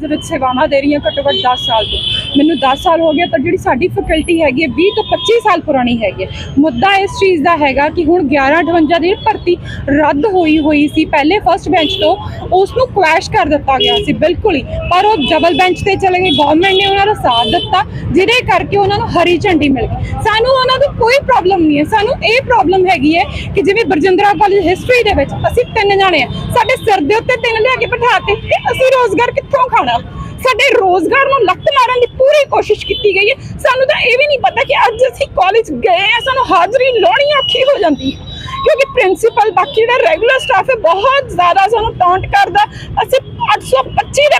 ਦੇ ਵਿੱਚ ਸੇਵਾਵਾਂ ਦੇ ਰਹੀ ਹਾਂ ਘੱਟੋ ਘੱਟ 10 ਸਾਲ ਤੋਂ। ਮੈਨੂੰ 10 ਸਾਲ ਹੋ ਗਏ, ਪਰ ਜਿਹੜੀ ਸਾਡੀ ਫੈਕਲਟੀ ਹੈਗੀ ਹੈ 20 ਤੋਂ 25 ਸਾਲ ਪੁਰਾਣੀ ਹੈਗੀ ਮੁੱਦਾ ਇਸ ਚੀਜ਼ ਦਾ ਹੈਗਾ ਕਿ ਹੁਣ 1158 ਦੀ ਭਰਤੀ ਰੱਦ ਹੋਈ ਹੋਈ ਸੀ। ਪਹਿਲੇ ਫਸਟ ਬੈਂਚ ਤੋਂ ਉਸ ਨੂੰ ਕੁਐਸ਼ ਕਰ ਦਿੱਤਾ ਗਿਆ ਸੀ, ਬਿਲਕੁਲ ਹੀ। ਪਰ ਉਹ ਡਬਲ ਬੈਂਚ ਤੇ ਚਲੇ ਗਏ। ਗਵਰਨਮੈਂਟ ਨੇ ਉਹਨਾਂ ਦਾ ਸਾਥ ਦਿੱਤਾ, ਜਿਹਦੇ ਕਰਕੇ ਉਹਨਾਂ ਨੂੰ ਹਰੀ ਝੰਡੀ ਮਿਲ ਗਈ। ਸਾਨੂੰ ਉਹਨਾਂ ਦੀ ਕੋਈ ਪ੍ਰੋਬਲਮ ਨਹੀਂ ਹੈ। ਸਾਨੂੰ ਇਹ ਪ੍ਰੋਬਲਮ ਹੈਗੀ ਹੈ ਕਿ ਜਿਵੇਂ ਬਰਜਿੰਦਰਾ ਕਾਲਜ ਹਿਸਟਰੀ ਦੇ ਵਿੱਚ ਅਸੀਂ ਤਿੰਨ ਜਾਣੇ ਆ ਸਾਡੇ ਸਿਰ ਦੇ ਉੱਤੇ ਤਿੰਨ ਲਿਆ ਕੇ ਬਿਠਾਤੇ, ਤੇ ਅਸੀਂ ਰੋਜ਼ਗਾਰ ਕਿੱਥੋਂ ਖਾਣਾ? ਸਾਡੇ ਰੋਜ਼ਗਾਰ ਨੂੰ ਲੱਤ ਮਾਰਨ ਦੀ ਪੂਰੀ ਕੋਸ਼ਿਸ਼ ਕੀਤੀ ਗਈ ਹੈ। ਸਾਨੂੰ ਤਾਂ ਇਹ ਵੀ ਨਹੀਂ ਪਤਾ ਕਿ ਅੱਜ ਅਸੀਂ ਕਾਲਜ ਗਏ ਆ, ਸਾਨੂੰ ਹਾਜ਼ਰੀ ਲਾਉਣੀ ਔਖੀ ਹੋ ਜਾਂਦੀ ਹੈ। ਕਿਉਂਕਿ ਪ੍ਰਿੰਸੀਪਲ ਬਾਕੀ ਜਿਹੜਾ ਰੈਗੂਲਰ ਸਟਾਫ ਹੈ, ਬਹੁਤ ਜ਼ਿਆਦਾ ਸਾਨੂੰ ਟੌਂਟ ਕਰਦਾ। ਅਸੀਂ 825 ਦੇ 25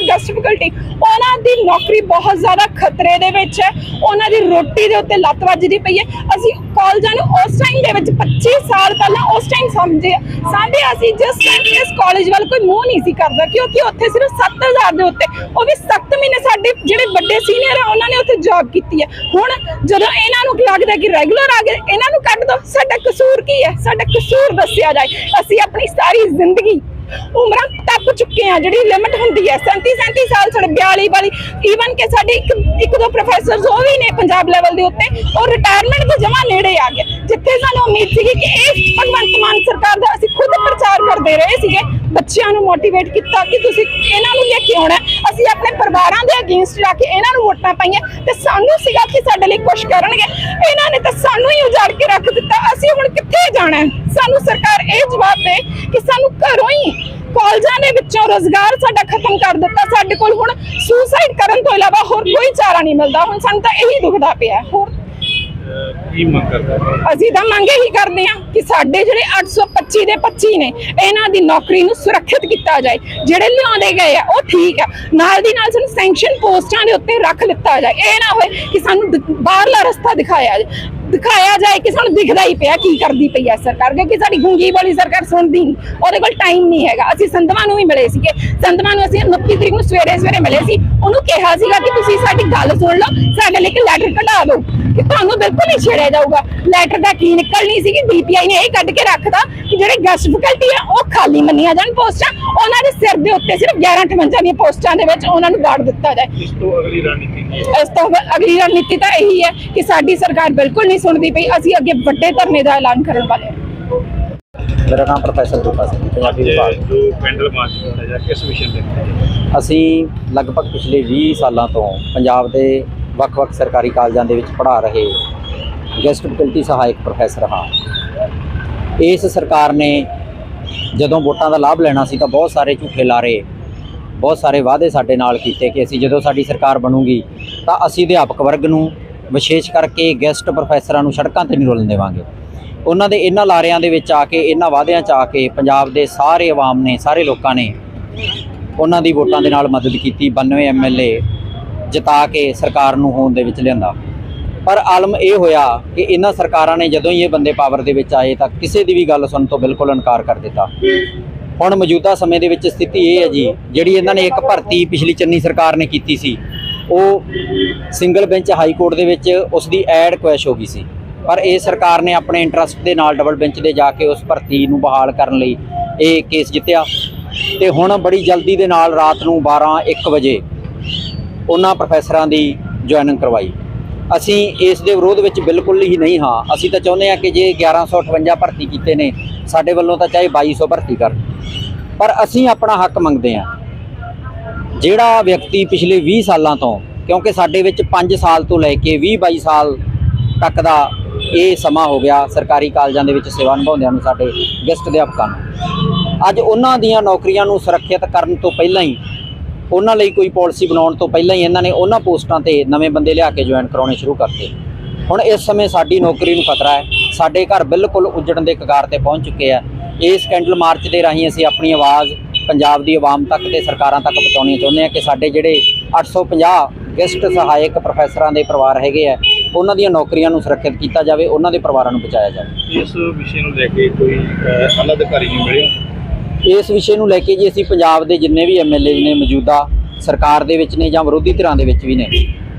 ਜਿਹੜੇ ਫੈਕਲਟੀ ਉਹਨਾਂ ਦੀ ਨੌਕਰੀ ਬਹੁਤ ਜ਼ਿਆਦਾ ਖਤਰੇ ਦੇ ਵਿੱਚ ਹੈ। ਉਹਨਾਂ ਦੀ ਰੋਟੀ ਦੇ ਉੱਤੇ ਲੱਤ ਵੱਜਦੀ ਪਈ ਹੈ। ਅਸੀਂ ਕਾਲਜਾਂ ਨੂੰ ਉਸ ਟਾਈਮ ਦੇ ਵਿੱਚ 25 ਸਾਲ ਪਹਿਲਾਂ ਉਸ ਟਾਈਮ ਸਮਝੇ। ਸਾਂਭੇ ਅਸੀਂ ਜਿਸ ਟਾਈਮ ਇਸ ਕਾਲਜ ਵੱਲ ਕੋਈ ਮੂੰਹ ਨਹੀਂ ਸੀ ਕਰਦਾ, ਕਿਉਂਕਿ ਉੱਥੇ ਸਿਰਫ 7000 ਦੇ ਉੱਤੇ, ਉਹ ਵੀ 7 ਮਹੀਨੇ ਸਾਡੇ ਜਿਹੜੇ ਵੱਡੇ ਸੀਨੀਅਰ ਆ, ਉਹਨਾਂ ਨੇ ਉੱਥੇ ਜੌਬ ਕੀਤੀ ਹੈ। ਹੁਣ ਜਦੋਂ ਇਹਨਾਂ ਨੂੰ ਲੱਗਦਾ ਕਿ ਰੈਗੂਲਰ ਆ ਗਏ, ਇਹਨਾਂ ਨੂੰ ਕੱਢ ਦੋ। ਸਾਡਾ ਕਸੂਰ ਕੀ ਹੈ? ਸਾਡਾ ਕਸੂਰ ਦੱਸਿਆ ਜਾਏ। ਅਸੀਂ ਆਪਣੀ ਸਾਰੀ ਜ਼ਿੰਦਗੀ ਉਮਰਾਂ ਟੱਪ ਚੁੱਕੇ ਆ ਜਿਹੜੀ ਲਿਮਟ ਹੁੰਦੀ ਹੈ 37 37 ਸਾਲ ਸਾਡੇ 42 ਵਾਲੀ ਈਵਨ ਕਿ ਸਾਡੇ ਇੱਕ ਇੱਕ ਦੋ ਪ੍ਰੋਫੈਸਰਸ ਉਹ ਵੀ ਨੇ ਪੰਜਾਬ ਲੈਵਲ ਦੇ ਉੱਤੇ, ਉਹ ਰਿਟਾਇਰਮੈਂਟ ਦੇ ਜਮਾ ਨੇੜੇ ਆ ਗਏ। ਜਿੱਥੇ ਸਾਨੂੰ ਉਮੀਦ ਸੀਗੀ ਕਿ ਇਹ ਭਗਵੰਤ ਮਾਨ ਸਰਕਾਰ ਦਾ ਅਸੀਂ ਖੁਦ ਪ੍ਰਚਾਰ ਕਰਦੇ ਰਹੇ ਸੀਗੇ, ਬੱਚਿਆਂ ਨੂੰ ਮੋਟੀਵੇਟ ਕੀਤਾ ਕਿ ਤੁਸੀਂ ਇਹਨਾਂ ਨੂੰ ਲੈ ਕੇ ਆਉਣਾ ਅਸੀਂ ਆਪਣੇ ਪਰਿਵਾਰਾਂ ਦੇ ਅਗੇਂਸਟ ਜਾ ਕੇ ਇਹਨਾਂ ਨੂੰ ਵੋਟਾਂ ਪਾਈਆਂ ਤੇ ਸਾਨੂੰ ਸੀਗਾ ਕਿ ਸਾਡੇ ਲਈ ਕੁਝ ਕਰਨਗੇ। ਇਹਨਾਂ ਨੇ ਤਾਂ ਸਾਨੂੰ ਹੀ ਉਜਾੜ ਕੇ ਰੱਖ ਦਿੱਤਾ। ਅਸੀਂ ਹੁਣ ਕਿੱਥੇ ਜਾਣਾ ਸਾਨੂੰ ਸਰਕਾਰ ਇਹ ਜਵਾਬ ਦੇ ਕਿ ਸਾਨੂੰ ਘਰੋਂ ਹੀ ਕਾਲਜਾਂ ਦੇ ਵਿੱਚੋਂ ਰੋਜ਼ਗਾਰ ਸਾਡਾ ਖਤਮ ਕਰ ਦਿੱਤਾ। ਸਾਡੇ ਕੋਲ ਹੁਣ ਸੁਸਾਈਡ ਕਰਨ ਤੋਂ ਇਲਾਵਾ ਹੋਰ ਕੋਈ ਚਾਰਾ ਨਹੀਂ ਮਿਲਦਾ। ਹੁਣ ਸਾਨੂੰ ਤਾਂ ਇਹੀ ਦੁਖਦਾ ਪਿਆ। ਹੋਰ ਕੀ ਮੰਗ ਕਰਦਾ ਅਸੀਂ ਤਾਂ ਮੰਗ ਇਹੀ ਕਰਦੇ ਹਾਂ ਕਿ ਸਾਡੇ ਜਿਹੜੇ 825 ਦੇ 25 ਨੇ, ਇਹਨਾਂ ਦੀ ਨੌਕਰੀ ਨੂੰ ਸੁਰੱਖਿਅਤ ਕੀਤਾ ਜਾਏ। ਜਿਹੜੇ ਲਿਆਉਂਦੇ ਗਏ ਆ, ਉਹ ਠੀਕ ਆ। ਨਾਲ ਦੀ ਨਾਲ ਸਾਨੂੰ ਸੈਂਕਸ਼ਨ ਪੋਸਟਾਂ ਦੇ ਉੱਤੇ ਰੱਖ ਲਿੱਤਾ ਜਾਏ। ਇਹ ਨਾ ਹੋਏ ਕਿ ਸਾਨੂੰ ਬਾਹਰਲਾ ਰਸਤਾ ਦਿਖਾਇਆ ਜਾਏ। ਦਿਖਾਇਆ ਜਾਏ ਕਿ ਸਾਨੂੰ ਦਿਖਦਾ ਹੀ ਪਿਆ ਕੀ ਕਰਦੀ ਪਈ ਹੈ ਸਰਕਾਰ ਕਿਉਂਕਿ ਸਾਡੀ ਗੁੰਗੀ ਵਾਲੀ ਸਰਕਾਰ ਸੁਣਦੀ ਨਹੀਂ ਉਹਦੇ ਕੋਲ ਟਾਈਮ ਨਹੀਂ ਹੈਗਾ। ਅਸੀਂ ਸੰਧਵਾਂ ਨੂੰ ਵੀ ਮਿਲੇ ਸੀਗੇ ਸੰਧਵਾਂ ਨੂੰ ਅਸੀਂ 29 ਤਰੀਕ ਨੂੰ ਸਵੇਰੇ ਸਵੇਰੇ ਮਿਲੇ ਸੀ ਉਹਨੂੰ ਕਿਹਾ ਸੀਗਾ ਕਿ ਤੁਸੀਂ ਸਾਡੀ ਗੱਲ ਸੁਣ ਲਓ ਸਾਡੇ ਲਈ ਇੱਕ ਲੈਟਰ ਕਢਾ ਦਿਓ ਕਿ ਤੁਹਾਨੂੰ ਬਿਲਕੁਲ ਨਹੀਂ ਛੇੜਿਆ ਜਾਊਗਾ। ਲੈਟਰ ਦਾ ਕੀ ਨਿਕਲਣੀ ਸੀ ਕਿ ਡੀਪੀਆਈ ਨੇ ਇਹ ਕੱਢ ਕੇ ਰੱਖਦਾ ਕਿ ਜਿਹੜੇ ਗੈਸਟ ਫੈਕਲਟੀ ਆ ਉਹ ਖਾਲੀ ਮੰਨੀਆਂ ਜਾਣ ਪੋਸਟਾਂ ਉਹਨਾਂ ਦੇ ਸਿਰ ਦੇ ਉੱਤੇ ਸਿਰਫ 11 58 ਦੀਆਂ ਪੋਸਟਾਂ ਦੇ ਵਿੱਚ ਉਹਨਾਂ ਨੂੰ ਵਾੜ ਦਿੱਤਾ ਜਾਏ। ਇਸ ਤੋਂ ਅਗਲੀ ਰਣਨੀਤੀ ਕੀ ਹੈ? ਇਸ ਤੋਂ ਅਗਲੀ ਰਣਨੀਤੀ ਤਾਂ ਇਹੀ ਹੈ ਕਿ ਸਾਡੀ ਸਰਕਾਰ ਬਿਲਕੁਲ ਨਹੀਂ ਸੁਣਦੀ ਪਈ ਅਸੀਂ ਅੱਗੇ ਵੱਡੇ ਧਰਨੇ ਦਾ ਐਲਾਨ ਕਰਨ ਵਾਲੇ ਹਾਂ। ਮੇਰਾ ਨਾਮ ਪ੍ਰੋਫੈਸਰ ਰੂਪਾ ਸਿੰਘ ਪੰਜਾਬੀ ਵਿਭਾਗ। ਜੋ ਪੈਂਡਲ ਮਾਰਚ ਕੀਤਾ ਜਾ ਕਿਸ ਵਿਸ਼ੇ ਤੇ? ਅਸੀਂ ਲਗਭਗ ਪਿਛਲੇ 20 ਸਾਲਾਂ ਤੋਂ ਪੰਜਾਬ ਦੇ ਵੱਖ-ਵੱਖ ਸਰਕਾਰੀ ਕਾਲਜਾਂ ਦੇ ਵਿੱਚ ਪੜ੍ਹਾ ਰਹੇ ਗੈਸਟ ਫੈਕਲਟੀ ਸਹਾਇਕ ਪ੍ਰੋਫੈਸਰ ਹਾਂ। ਇਸ ਸਰਕਾਰ ਨੇ ਜਦੋਂ ਵੋਟਾਂ ਦਾ ਲਾਭ ਲੈਣਾ ਸੀ ਤਾਂ ਬਹੁਤ ਸਾਰੇ ਝੂਠੇ ਲਾਰੇ ਬਹੁਤ ਸਾਰੇ ਵਾਅਦੇ ਸਾਡੇ ਨਾਲ ਕੀਤੇ ਕਿ ਅਸੀਂ ਜਦੋਂ ਸਾਡੀ ਸਰਕਾਰ ਬਣੂਗੀ ਤਾਂ ਅਸੀਂ ਅਧਿਆਪਕ ਵਰਗ ਨੂੰ ਵਿਸ਼ੇਸ਼ ਕਰਕੇ ਗੈਸਟ ਪ੍ਰੋਫੈਸਰਾਂ ਨੂੰ ਸੜਕਾਂ ਤੇ ਨਹੀਂ ਰੁਲਣ ਦੇਵਾਂਗੇ। ਉਹਨਾਂ ਦੇ ਇਹਨਾਂ ਲਾਰਿਆਂ ਦੇ ਵਿੱਚ ਆ ਕੇ, ਇਹਨਾਂ ਵਾਅਦਿਆਂ 'ਚ ਆ ਕੇ ਪੰਜਾਬ ਦੇ ਸਾਰੇ ਆਵਾਮ ਨੇ, ਸਾਰੇ ਲੋਕਾਂ ਨੇ ਉਹਨਾਂ ਦੀ ਵੋਟਾਂ ਦੇ ਨਾਲ ਮਦਦ ਕੀਤੀ 92 ਐਮਐਲਏ ਜਿਤਾ ਕੇ ਸਰਕਾਰ ਨੂੰ ਹੋਣ ਦੇ ਵਿੱਚ ਲਿਆਂਦਾ। ਪਰ ਆਲਮ ਇਹ ਹੋਇਆ ਕਿ ਇਹਨਾਂ ਸਰਕਾਰਾਂ ਨੇ ਜਦੋਂ ਹੀ ਇਹ ਬੰਦੇ ਪਾਵਰ ਦੇ ਵਿੱਚ ਆਏ ਤਾਂ ਕਿਸੇ ਦੀ ਵੀ ਗੱਲ ਸੁਣਨ ਤੋਂ ਬਿਲਕੁਲ ਇਨਕਾਰ ਕਰ ਦਿੱਤਾ। ਹੁਣ ਮੌਜੂਦਾ ਸਮੇਂ ਦੇ ਵਿੱਚ ਸਥਿਤੀ ਇਹ ਹੈ ਜੀ, ਜਿਹੜੀ ਇਹਨਾਂ ਨੇ ਇੱਕ ਭਰਤੀ ਪਿਛਲੀ ਚੰਨੀ ਸਰਕਾਰ ਨੇ ਕੀਤੀ ਸੀ ਉਹ ਸਿੰਗਲ ਬੈਂਚ ਹਾਈ ਕੋਰਟ ਦੇ ਵਿੱਚ ਉਸ ਦੀ ਐਡ ਕੁਐਸ਼ ਹੋ ਗਈ ਸੀ। ਪਰ ਇਹ ਸਰਕਾਰ ਨੇ ਆਪਣੇ ਇੰਟਰਸਟ ਦੇ ਨਾਲ ਡਬਲ ਬੈਂਚ ਦੇ ਜਾ ਕੇ ਉਸ ਭਰਤੀ ਨੂੰ ਬਹਾਲ ਕਰਨ ਲਈ ਇਹ ਕੇਸ ਜਿੱਤਿਆ। ਤੇ ਹੁਣ ਬੜੀ ਜਲਦੀ ਦੇ ਨਾਲ ਰਾਤ ਨੂੰ 12 1 ਵਜੇ ਉਹਨਾਂ ਪ੍ਰੋਫੈਸਰਾਂ ਦੀ ਜੁਆਇਨਿੰਗ ਕਰਵਾਈ। ਅਸੀਂ ਇਸ ਦੇ ਵਿਰੋਧ ਵਿੱਚ ਬਿਲਕੁਲ ਹੀ ਨਹੀਂ ਹਾਂ। ਅਸੀਂ ਤਾਂ ਚਾਹੁੰਦੇ ਹਾਂ ਕਿ ਜੇ 1158 ਭਰਤੀ ਕੀਤੇ ਨੇ, ਸਾਡੇ ਵੱਲੋਂ ਤਾਂ ਚਾਹੇ 2200 ਭਰਤੀ ਕਰ। ਪਰ ਅਸੀਂ ਆਪਣਾ ਹੱਕ ਮੰਗਦੇ ਹਾਂ। ਜਿਹੜਾ ਵਿਅਕਤੀ ਪਿਛਲੇ 20 ਸਾਲਾਂ ਤੋਂ, ਕਿਉਂਕਿ ਸਾਡੇ ਵਿੱਚ 5 ਸਾਲ ਤੋਂ ਲੈ ਕੇ 20 22 ਸਾਲ ਤੱਕ ਦਾ ਇਹ ਸਮਾਂ ਹੋ ਗਿਆ ਸਰਕਾਰੀ ਕਾਲਜਾਂ ਦੇ ਵਿੱਚ ਸੇਵਾ ਨਿਭਾਉਂਦਿਆਂ ਨੂੰ ਸਾਡੇ ਗੈਸਟ ਅਧਿਆਪਕਾਂ ਨੂੰ। ਅੱਜ ਉਹਨਾਂ ਦੀਆਂ ਨੌਕਰੀਆਂ ਨੂੰ ਸੁਰੱਖਿਅਤ ਕਰਨ ਤੋਂ ਪਹਿਲਾਂ ਹੀ, ਉਹਨਾਂ ਲਈ ਕੋਈ ਪਾਲਿਸੀ ਬਣਾਉਣ ਤੋਂ ਪਹਿਲਾਂ ਹੀ ਇਹਨਾਂ ਨੇ ਉਹਨਾਂ ਪੋਸਟਾਂ ਤੇ ਨਵੇਂ ਬੰਦੇ ਲਿਆ ਕੇ ਜੁਆਇਨ ਕਰਾਉਣੇ ਸ਼ੁਰੂ ਕਰਤੇ। ਹੁਣ ਇਸ ਸਮੇਂ ਸਾਡੀ ਨੌਕਰੀ ਨੂੰ ਖਤਰਾ ਹੈ, ਸਾਡੇ ਘਰ ਬਿਲਕੁਲ ਉਜੜਨ ਦੇ ਕਗਾਰ ਤੇ ਪਹੁੰਚ ਚੁੱਕੇ ਆ। ਇਹ ਸਕੈਂਡਲ ਮਾਰਚ ਦੇ ਰਾਹੀਂ ਅਸੀਂ ਆਪਣੀ ਆਵਾਜ਼ ਪੰਜਾਬ ਦੀ ਆਵਾਮ ਤੱਕ ਤੇ ਸਰਕਾਰਾਂ ਤੱਕ ਪਹੁੰਚਾਉਣੀ ਚਾਹੁੰਦੇ ਆ ਕਿ ਸਾਡੇ ਜਿਹੜੇ 850 ਗੈਸਟ ਸਹਾਇਕ ਪ੍ਰੋਫੈਸਰਾਂ ਦੇ ਪਰਿਵਾਰ ਹੈਗੇ ਆ ਉਹਨਾਂ ਦੀਆਂ ਨੌਕਰੀਆਂ ਨੂੰ ਸੁਰੱਖਿਅਤ ਕੀਤਾ ਜਾਵੇ ਉਹਨਾਂ ਦੇ ਪਰਿਵਾਰਾਂ ਨੂੰ ਬਚਾਇਆ ਜਾਵੇ। ਇਸ ਵਿਸ਼ੇ ਨੂੰ ਲੈ ਕੇ ਕੋਈ ਆਲਾ ਅਧਿਕਾਰੀ ਨੂੰ ਮਿਲਿਆ? ਇਸ ਵਿਸ਼ੇ ਨੂੰ ਲੈ ਕੇ ਜੀ ਅਸੀਂ ਪੰਜਾਬ ਦੇ ਜਿੰਨੇ ਵੀ ਐਮਐਲਏ ਨੇ ਮੌਜੂਦਾ ਸਰਕਾਰ ਦੇ ਵਿੱਚ ਨੇ ਜਾਂ ਵਿਰੋਧੀ ਧਿਰਾਂ ਦੇ ਵਿੱਚ ਵੀ ਨੇ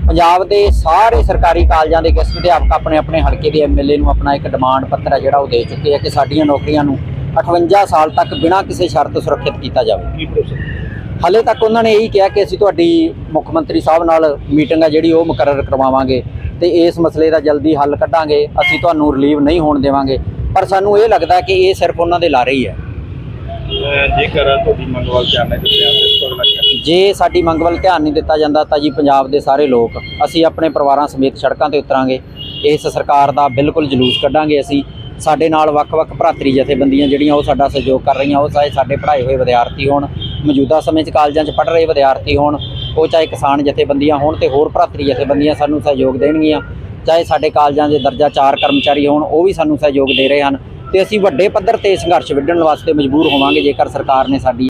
ਪੰਜਾਬ ਦੇ ਸਾਰੇ ਸਰਕਾਰੀ ਕਾਲਜਾਂ ਦੇ ਗੈਸਟ ਅਧਿਆਪਕ ਆਪਣੇ ਆਪਣੇ ਹਲਕੇ ਦੇ ਐਮਐਲਏ ਨੂੰ ਆਪਣਾ ਇੱਕ ਡਿਮਾਂਡ ਪੱਤਰ ਹੈ ਜਿਹੜਾ ਉਹ ਦੇ ਚੁੱਕੇ ਆ ਕਿ ਸਾਡੀਆਂ ਨੌਕਰੀਆਂ ਨੂੰ 58 ਸਾਲ ਤੱਕ ਬਿਨਾਂ ਕਿਸੇ ਸ਼ਰਤ ਸੁਰੱਖਿਅਤ ਕੀਤਾ ਜਾਵੇ। ਹਾਲੇ ਤੱਕ ਉਹਨਾਂ ਨੇ ਇਹੀ ਕਿਹਾ ਕਿ ਅਸੀਂ ਤੁਹਾਡੀ ਮੁੱਖ ਮੰਤਰੀ ਸਾਹਿਬ ਨਾਲ ਮੀਟਿੰਗ ਹੈ ਜਿਹੜੀ ਉਹ ਮੁਕਰਰ ਕਰਵਾਵਾਂਗੇ ਤੇ ਇਸ ਮਸਲੇ ਦਾ ਜਲਦੀ ਹੱਲ ਕੱਢਾਂਗੇ। ਅਸੀਂ ਤੁਹਾਨੂੰ ਰਿਲੀਵ ਨਹੀਂ ਹੋਣ ਦੇਵਾਂਗੇ। ਪਰ ਸਾਨੂੰ ਇਹ ਲੱਗਦਾ ਕਿ ਇਹ ਸਿਰਫ ਉਹਨਾਂ ਦੇ ਲਾਰੇ ਹੀ ਹੈ। ਜੇਕਰ ਤੁਹਾਡੀ ਮੰਗ ਵੱਲ ਧਿਆਨ ਨਹੀਂ ਦਿੱਤਾ ਜੇ ਸਾਡੀ ਮੰਗ ਵੱਲ ਧਿਆਨ ਨਹੀਂ ਦਿੱਤਾ ਜਾਂਦਾ ਤਾਂ ਜੀ ਪੰਜਾਬ ਦੇ ਸਾਰੇ ਲੋਕ ਅਸੀਂ ਆਪਣੇ ਪਰਿਵਾਰਾਂ ਸਮੇਤ ਸੜਕਾਂ ਤੇ ਉਤਰਾਂਗੇ। ਇਸ ਸਰਕਾਰ ਦਾ ਬਿਲਕੁਲ ਜਲੂਸ ਕੱਢਾਂਗੇ ਅਸੀਂ। ਸਾਡੇ ਨਾਲ ਵੱਖ-ਵੱਖ ਭਰਾਤਰੀ ਜਥੇਬੰਦੀਆਂ ਜਿਹੜੀਆਂ ਉਹ ਸਾਡਾ ਸਹਿਯੋਗ ਕਰ ਰਹੀਆਂ, ਉਹ ਚਾਹੇ ਸਾਡੇ ਪੜ੍ਹਾਏ ਹੋਏ ਵਿਦਿਆਰਥੀ ਹੋਣ, ਮੌਜੂਦਾ ਸਮੇਂ 'ਚ ਕਾਲਜਾਂ 'ਚ ਪੜ੍ਹ ਰਹੇ ਵਿਦਿਆਰਥੀ ਹੋਣ, ਉਹ ਚਾਹੇ ਕਿਸਾਨ ਜਥੇਬੰਦੀਆਂ ਹੋਣ ਤੇ ਹੋਰ ਭਰਾਤਰੀ ਜਥੇਬੰਦੀਆਂ ਸਾਨੂੰ ਸਹਿਯੋਗ ਦੇਣਗੀਆਂ, ਚਾਹੇ ਸਾਡੇ ਕਾਲਜਾਂ ਦੇ ਦਰਜਾ 4 ਕਰਮਚਾਰੀ ਹੋਣ, ਉਹ ਵੀ ਸਾਨੂੰ ਸਹਿਯੋਗ ਦੇ ਰਹੇ ਹਨ ਤੇ ਅਸੀਂ ਵੱਡੇ ਪੱਧਰ ਤੇ ਸੰਘਰਸ਼ ਵਿੱਢਣ ਵਾਸਤੇ ਮਜਬੂਰ ਹੋਵਾਂਗੇ ਜੇਕਰ ਸਰਕਾਰ ਨੇ ਸਾਡੀ